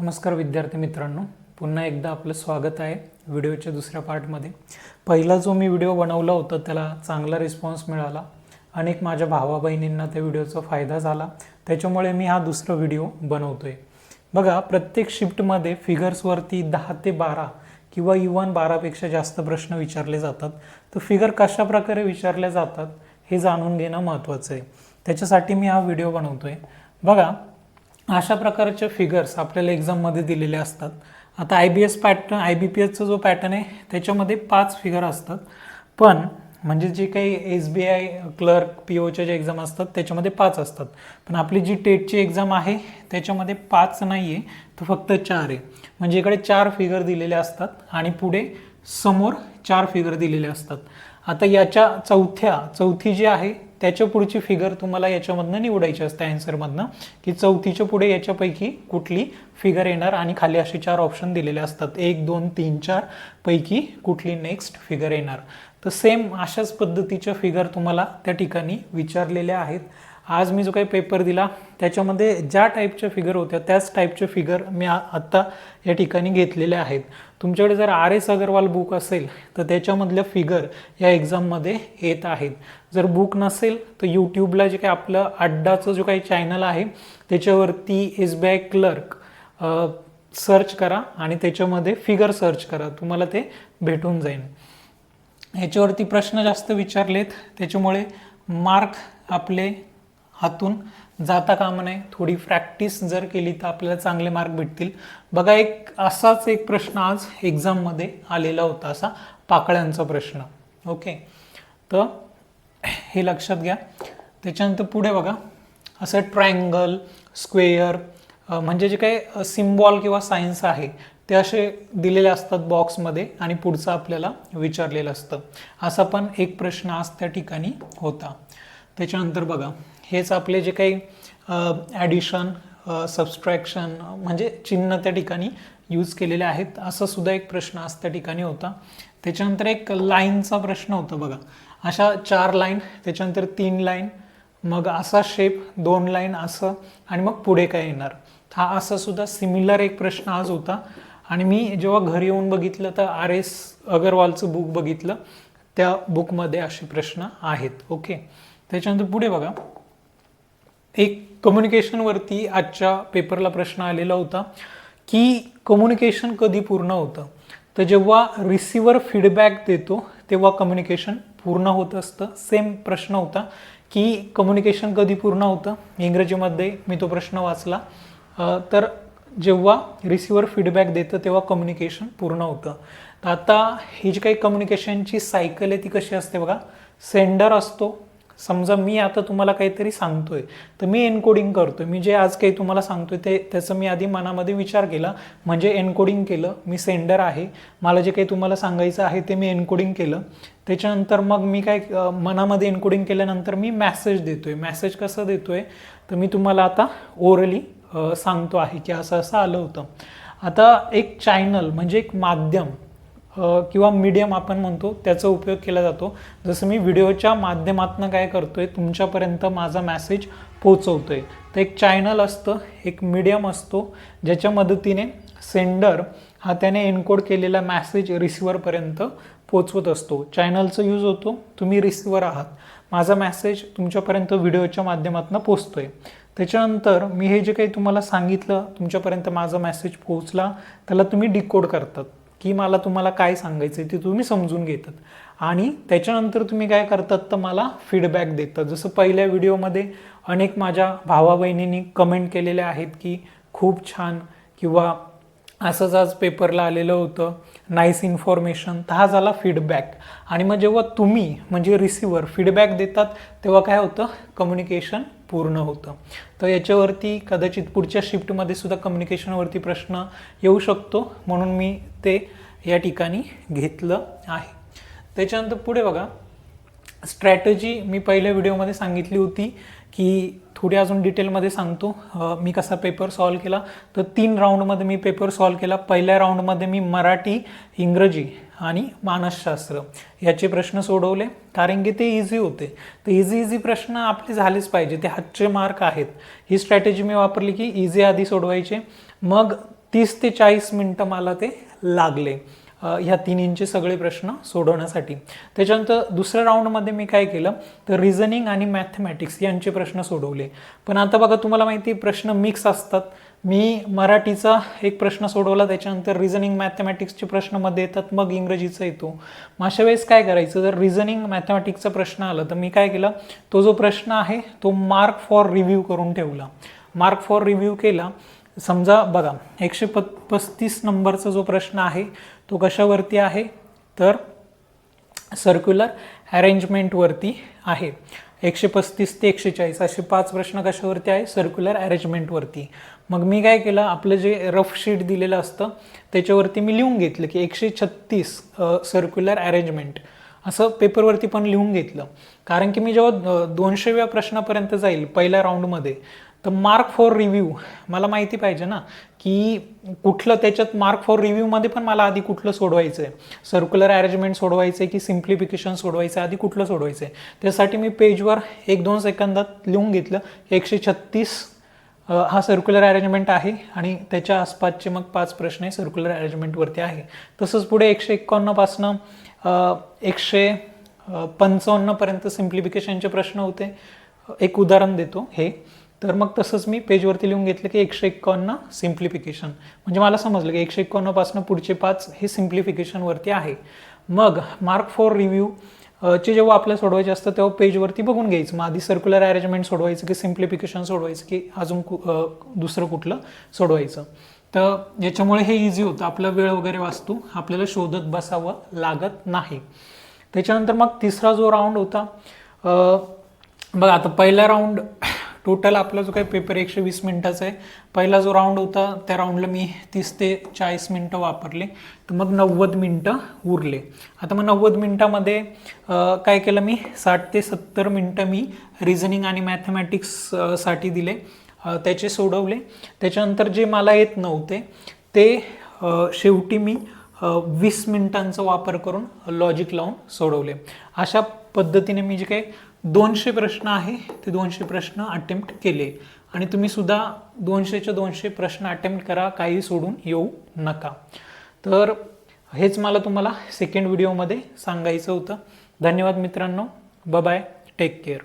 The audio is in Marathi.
नमस्कार विद्यार्थी मित्रांनो. पुन्हा एकदा आपलं स्वागत आहे व्हिडिओच्या दुसऱ्या पार्टमध्ये. पहिला जो मी व्हिडिओ बनवला होता त्याला चांगला रिस्पॉन्स मिळाला. अनेक माझ्या भावा बहिणींना त्या व्हिडिओचा फायदा झाला. त्याच्यामुळे मी हा दुसरा व्हिडिओ बनवतो आहे बघा प्रत्येक शिफ्टमध्ये फिगर्सवरती दहा ते बारा किंवा इवन बारापेक्षा जास्त प्रश्न विचारले जातात. तर फिगर कशा प्रकारे विचारले जातात हे जाणून घेणं महत्त्वाचं आहे. त्याच्यासाठी मी हा व्हिडिओ बनवतो आहे बघा अशा प्रकारचे फिगर्स आपल्याला एक्झाममध्ये दिलेले असतात. आता I B S pattern I B P एसचा जो पॅटर्न आहे त्याच्यामध्ये पाच फिगर असतात. पण म्हणजे जे काही S B I clerk P ओच्या जे एक्झाम असतात त्याच्यामध्ये पाच असतात. पण आपली जी टेटची एक्झाम आहे त्याच्यामध्ये पाच नाही आहे तर फक्त चार आहे. म्हणजे इकडे चार फिगर दिलेले असतात आणि पुढे समोर चार फिगर दिलेले असतात. आता याच्या चौथ्या चौथी जी आहे त्याच्या पुढची फिगर तुम्हाला याच्यामधनं निवडायची असते अँसरमधनं की चौथीच्या पुढे याच्यापैकी कुठली फिगर येणार आणि खाली असे चार ऑप्शन दिलेले असतात. एक दोन तीन चार पैकी कुठली नेक्स्ट फिगर येणार. तर सेम अशाच पद्धतीच्या फिगर तुम्हाला त्या ठिकाणी विचारलेल्या आहेत. आज मी जो काही पेपर दिला त्याच्यामध्ये ज्या टाईपच्या फिगर होत्या त्याच टाईपच्या फिगर मी आत्ता या ठिकाणी घेतलेल्या आहेत. तुमच्याकडे जर आर एस अगरवाल बुक असेल तर त्याच्यामधल्या फिगर या एक्झाममध्ये येत आहेत. जर बुक नसेल तर यूट्यूबला जे काही आपलं अड्डाचं जो काही चॅनल आहे त्याच्यावरती S B I clerk search करा आणि त्याच्यामध्ये फिगर सर्च करा. तुम्हाला ते भेटून जाईल. ह्याच्यावरती प्रश्न जास्त विचारलेत त्याच्यामुळे मार्क आपले हातून जाता कामा नये. थोडी प्रॅक्टिस जर केली तर आपल्याला चांगले मार्क भेटतील. बघा एक असाच एक प्रश्न आज एक्झाममध्ये आलेला होता असा पाकळ्यांचा प्रश्न. ओके तर हे लक्षात घ्या. त्याच्यानंतर पुढे बघा. असं ट्रायंगल स्क्वेअर म्हणजे जे काही सिम्बॉल किंवा सायन्स आहे ते असे दिलेले असतात बॉक्समध्ये आणि पुढचं आपल्याला विचारलेलं असतं. असा पण एक प्रश्न आज त्या ठिकाणी होता. त्याच्यानंतर बघा हेच आपले जे काही ॲडिशन सबस्ट्रॅक्शन म्हणजे चिन्ह त्या ठिकाणी यूज केलेले आहेत असा सुद्धा एक प्रश्न आज त्या ठिकाणी होता. त्याच्यानंतर एक लाईनचा प्रश्न होता बघा. अशा चार लाईन त्याच्यानंतर तीन लाईन मग असा शेप दोन लाईन असं आणि मग पुढे काय येणार? हा असा सुद्धा सिमिलर एक प्रश्न आज होता. आणि मी जेव्हा घरी येऊन बघितलं तर आर एस अगरवालचं बुक बघितलं त्या बुकमध्ये असे प्रश्न आहेत ओके त्याच्यानंतर पुढे बघा. एक कम्युनिकेशनवरती आजच्या पेपरला प्रश्न आलेला होता की कम्युनिकेशन कधी पूर्ण होतं? तर जेव्हा रिसिवर फीडबॅक देतो तेव्हा कम्युनिकेशन पूर्ण होत असतं. सेम प्रश्न होता की कम्युनिकेशन कधी पूर्ण होतं? इंग्रजीमध्ये मी तो प्रश्न वाचला. तर जेव्हा रिसिवर फीडबॅक देतं तेव्हा कम्युनिकेशन पूर्ण होतं. तर आता ही जी काही कम्युनिकेशनची सायकल आहे ती कशी असते बघा. सेंडर असतो समजा मी आता तुम्हाला काहीतरी सांगतोय तर मी एनकोडिंग करतोय. मी जे आज काही तुम्हाला सांगतोय ते त्याचं मी आधी मनामध्ये विचार केला. म्हणजे एनकोडिंग केलं मी सेंडर आहे. मला जे काही तुम्हाला सांगायचं आहे ते मी एनकोडिंग केलं. त्याच्यानंतर मग मी काय मनामध्ये एनकोडिंग केल्यानंतर मी मॅसेज देतोय. मॅसेज कसं देतोय? तर मी तुम्हाला आता ओरली सांगतो आहे की असं असं आलं होतं. आता एक चॅनल म्हणजे एक माध्यम किंवा मीडियम आपण म्हणतो त्याचा उपयोग केला जातो. जसं मी व्हिडिओच्या माध्यमातून काय करतो आहे तुमच्यापर्यंत माझा मॅसेज पोचवतो आहे तर एक चॅनल असतं एक मीडियम असतो ज्याच्या मदतीने सेंडर हा त्याने एनकोड केलेला मॅसेज रिसिव्हरपर्यंत पोचवत असतो. चॅनलचा यूज होतो तुम्ही रिसिव्हर आहात. माझा मॅसेज तुमच्यापर्यंत व्हिडिओच्या माध्यमातून पोचतो आहे त्याच्यानंतर मी हे जे काही तुम्हाला सांगितलं तुमच्यापर्यंत माझा मॅसेज पोहोचला त्याला तुम्ही डिकोड करतात. की मला तुम्हाला काय सांगायचं आहे ते तुम्ही समजून घेतात. आणि त्याच्यानंतर तुम्ही काय करतात तर मला फीडबॅक देतात. जसं पहिल्या व्हिडिओमध्ये अनेक माझ्या भावा बहिणींनी कमेंट केलेल्या आहेत की खूप छान. किंवा असंच आज पेपरला आलेलं होतं. नाईस इन्फॉर्मेशन तर हा झाला फीडबॅक आणि मग जेव्हा तुम्ही म्हणजे रिसिव्हर फीडबॅक देतात तेव्हा काय होतं? कम्युनिकेशन पूर्ण होतं. तर याच्यावरती कदाचित पुढच्या शिफ्टमध्ये सुद्धा कम्युनिकेशनवरती प्रश्न येऊ शकतो. म्हणून मी ते या ठिकाणी घेतलं आहे. त्याच्यानंतर पुढे बघा. स्ट्रॅटजी मी पहिल्या व्हिडिओमध्ये सांगितली होती की थोडी अजून डिटेलमध्ये सांगतो. मी कसा पेपर सॉल्व केला? तर तीन राऊंडमध्ये मी पेपर सॉल्व केला. पहिल्या राऊंडमध्ये मी मराठी इंग्रजी आणि मानसशास्त्र याचे प्रश्न सोडवले. कारण की ते इझी होते. तर इझी इझी प्रश्न आपले झालेच पाहिजे. ते हातचे मार्क आहेत. ही स्ट्रॅटेजी मी वापरली की इझी आधी सोडवायचे. मग तीस ते चाळीस मिनटं मला ते लागले ह्या तिन्हींचे सगळे प्रश्न सोडवण्यासाठी. त्याच्यानंतर दुसऱ्या राऊंडमध्ये मी काय केलं? तर रिझनिंग आणि मॅथमॅटिक्स यांचे प्रश्न सोडवले. पण आता बघा तुम्हाला माहिती आहे, प्रश्न मिक्स असतात. मी मराठीचा एक प्रश्न सोडवला त्याच्यानंतर रिझनिंग मॅथमॅटिक्सचे प्रश्नमध्ये येतात मग इंग्रजीचा येतो. मग अशा वेळेस काय करायचं? जर रिझनिंग मॅथमॅटिक्सचा प्रश्न आला तर मी काय केलं? तो जो प्रश्न आहे तो मार्क फॉर रिव्ह्यू करून ठेवला. मार्क फॉर रिव्ह्यू केला. समजा बघा एकशे प पस्तीस नंबरचा जो प्रश्न आहे तो कशावरती आहे? तर सर्क्युलर अरेंजमेंटवरती आहे. एकशे पस्तीस ते एकशे चाळीस असे पाच प्रश्न कशावरती आहे? सर्क्युलर अरेंजमेंटवरती मग मी काय केलं आपलं जे रफ शीट दिलेलं असतं त्याच्यावरती मी लिहून घेतलं की एकशे छत्तीस सर्क्युलर अरेंजमेंट असं पेपरवरती पण लिहून घेतलं. कारण की मी जेव्हा दोनशेव्या प्रश्नापर्यंत जाईल पहिल्या राऊंडमध्ये तर मार्क फॉर रिव्ह्यू मला माहिती पाहिजे ना की कुठलं त्याच्यात मार्क फॉर रिव्ह्यूमध्ये पण मला आधी कुठलं सोडवायचं आहे सर्क्युलर अरेंजमेंट सोडवायचं आहे की सिम्प्लिफिकेशन सोडवायचं आहे आधी कुठलं सोडवायचं आहे त्यासाठी मी पेजवर एक दोन सेकंदात लिहून घेतलं एकशे छत्तीस हा सर्क्युलर अरेंजमेंट आहे आणि त्याच्या आसपासचे मग पाच प्रश्न हे सर्क्युलर अरेंजमेंटवरती आहे. तसंच पुढे एकशे एक्कावन्नपासनं एकशे पंचावन्नपर्यंत सिम्प्लिफिकेशनचे प्रश्न होते. एक उदाहरण देतो हे. तर मग तसंच मी पेजवरती लिहून घेतलं की एकशे एक्कावन्न सिम्प्लिफिकेशन म्हणजे मला समजलं की एकशे एक्कावन्नपासनं पुढचे पाच हे सिम्प्लिफिकेशनवरती आहे. मग मार्क फॉर रिव्ह्यू चे जेव्हा आपल्याला सोडवायचे असतं तेव्हा पेजवरती बघून घ्यायचं. मग आधी सर्क्युलर अरेंजमेंट सोडवायचं की सिम्प्लिफिकेशन सोडवायचं की अजून कु दुसरं कुठलं सोडवायचं. तर याच्यामुळे हे इझी होतं. आपला वेळ वगैरे वाचतो. आपल्याला शोधत बसावं लागत नाही. त्याच्यानंतर मग तिसरा जो राऊंड होता अ, बघा आता पहिला राऊंड टोटल आपला जो काही पेपर एकशे वीस मिनिटाचा आहे. पहिला जो राऊंड होता त्या राऊंडला मी तीस ते चाळीस मिनटं वापरले. तर मग नव्वद मिनटं उरले. आता मग नव्वद मिनटामध्ये काय केलं मी? साठ ते सत्तर मिनटं मी रिझनिंग आणि मॅथमॅटिक्ससाठी साठी दिले. त्याचे सोडवले. त्याच्यानंतर जे मला येत नव्हते ते शेवटी मी वीस मिनिटांचा वापर करून लॉजिक लावून सोडवले. अशा पद्धतीने मी जे काही दोनशे प्रश्न आहे ते दोनशे प्रश्न अटेम्प्ट केले. आणि तुम्ही सुद्धा दोनशेच्या दोनशे प्रश्न अटेम्प्ट करा काही सोडून येऊ नका. तर हेच मला तुम्हाला सेकंड व्हिडिओमध्ये सांगायचं होतं. धन्यवाद मित्रांनो. Bye take care